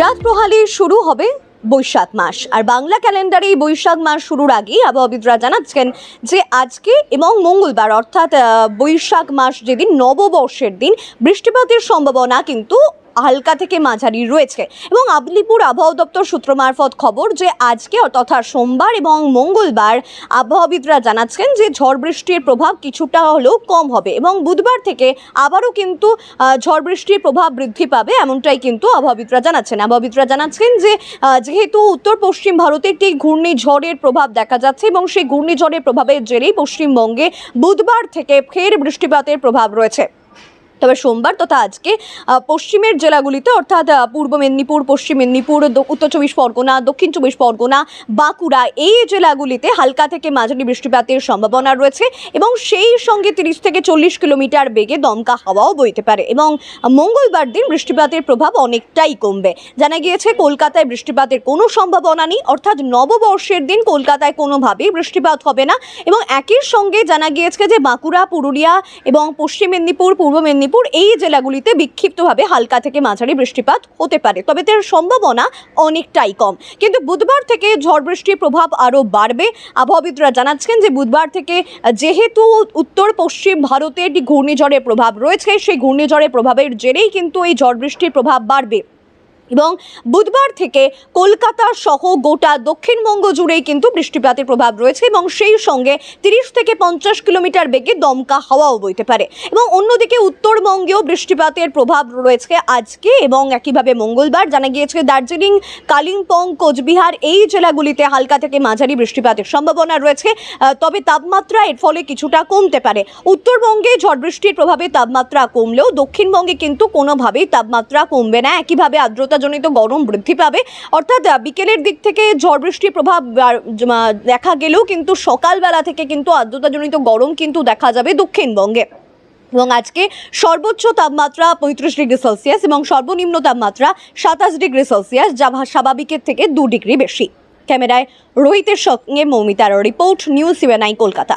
রাত প্রহালে শুরু হবে বৈশাখ মাস। আর বাংলা ক্যালেন্ডারে এই বৈশাখ মাস শুরুর আগেই আবহাওয়াবিদরা জানাচ্ছেন যে আজকে এবং মঙ্গলবার, অর্থাৎ বৈশাখ মাস যেদিন নববর্ষের দিন, বৃষ্টিপাতের সম্ভাবনা কিন্তু হালকা থেকে মাঝারি রয়েছে। এবং আবলিপুর আবহাওয়া দপ্তর সূত্র মারফত খবর যে আজকে তথা সোমবার এবং মঙ্গলবার আবহাওয়াবিদরা জানাচ্ছেন যে ঝড় বৃষ্টির প্রভাব কিছুটা হলেও কম হবে এবং বুধবার থেকে আবারও কিন্তু ঝড় বৃষ্টির প্রভাব বৃদ্ধি পাবে এমনটাই কিন্তু আবহাওয়াবিদরা জানাচ্ছেন। আবহাওয়াবিদরা জানাচ্ছেন যে যেহেতু উত্তর পশ্চিম ভারতে একটি ঘূর্ণিঝড়ের প্রভাব দেখা যাচ্ছে এবং সেই ঘূর্ণিঝড়ের প্রভাবের জেরেই পশ্চিমবঙ্গে বুধবার থেকে ফের বৃষ্টিপাতের প্রভাব রয়েছে। তবে সোমবার তথা আজকে পশ্চিমের জেলাগুলিতে অর্থাৎ পূর্ব মেদিনীপুর, পশ্চিম মেদিনীপুর উত্তর চব্বিশ পরগনা, দক্ষিণ চব্বিশ পরগনা, বাঁকুড়া এই জেলাগুলিতে হালকা থেকে মাঝারি বৃষ্টিপাতের সম্ভাবনা রয়েছে এবং সেই সঙ্গে তিরিশ থেকে চল্লিশ কিলোমিটার বেগে দমকা হাওয়াও বইতে পারে এবং মঙ্গলবার দিন বৃষ্টিপাতের প্রভাব অনেকটাই কমবে। জানা গিয়েছে, কলকাতায় বৃষ্টিপাতের কোনো সম্ভাবনা নেই, অর্থাৎ নববর্ষের দিন কলকাতায় কোনোভাবেই বৃষ্টিপাত হবে না এবং একই সঙ্গে জানা গিয়েছে যে বাঁকুড়া, পুরুলিয়া এবং পশ্চিম মেদিনীপুর, পূর্ব মেদিনীপুর এই জেলাগুলিতে বিক্ষিপ্তভাবে হালকা থেকে মাঝারি বৃষ্টিপাত হতে পারে। তবে তার সম্ভাবনা অনেকটাই কম। কিন্তু বুধবার থেকে ঝড় বৃষ্টির প্রভাব আরও বাড়বে। আবহাওয়াবিদরা জানাচ্ছেন যে বুধবার থেকে যেহেতু উত্তর, পশ্চিম ভারতে একটি ঘূর্ণিঝড়ের প্রভাব রয়েছে, সেই ঘূর্ণিঝড়ের প্রভাবের জেরেই কিন্তু এই ঝড় বৃষ্টির প্রভাব বাড়বে। এবং বুধবার থেকে কলকাতা সহ গোটা দক্ষিণবঙ্গ জুড়েই কিন্তু বৃষ্টিপাতের প্রভাব রয়েছে এবং সেই সঙ্গে তিরিশ থেকে পঞ্চাশ কিলোমিটার বেগে দমকা হাওয়াও বইতে পারে। এবং অন্যদিকে উত্তরবঙ্গেও বৃষ্টিপাতের প্রভাব রয়েছে আজকে এবং একইভাবে মঙ্গলবার জানা গিয়েছে দার্জিলিং, কালিম্পং, কোচবিহার এই জেলাগুলিতে হালকা থেকে মাঝারি বৃষ্টিপাতের সম্ভাবনা রয়েছে। তবে তাপমাত্রা এর ফলে কিছুটা কমতে পারে। উত্তরবঙ্গে ঝড় বৃষ্টির প্রভাবে তাপমাত্রা কমলেও দক্ষিণবঙ্গে কিন্তু কোনোভাবেই তাপমাত্রা কমবে না। একইভাবে আর্দ্রতাজনিত গরম বৃদ্ধি পাবে। অর্থাৎ বিকেলের দিক থেকে ঝড় বৃষ্টির প্রভাব দেখা গেলেও কিন্তু সকালবেলা থেকে কিন্তু আর্দ্রতাজনিত গরম কিন্তু দেখা যাবে দক্ষিণবঙ্গে। এবং আজকে সর্বোচ্চ তাপমাত্রা পঁয়ত্রিশ ডিগ্রি সেলসিয়াস এবং সর্বনিম্ন তাপমাত্রা সাতাশ ডিগ্রি সেলসিয়াস, যা স্বাভাবিকের থেকে দু ডিগ্রি বেশি। ক্যামেরায় রোহিতের সঙ্গে মৌমিতার রিপোর্ট, নিউজ সিভেনাই কলকাতা।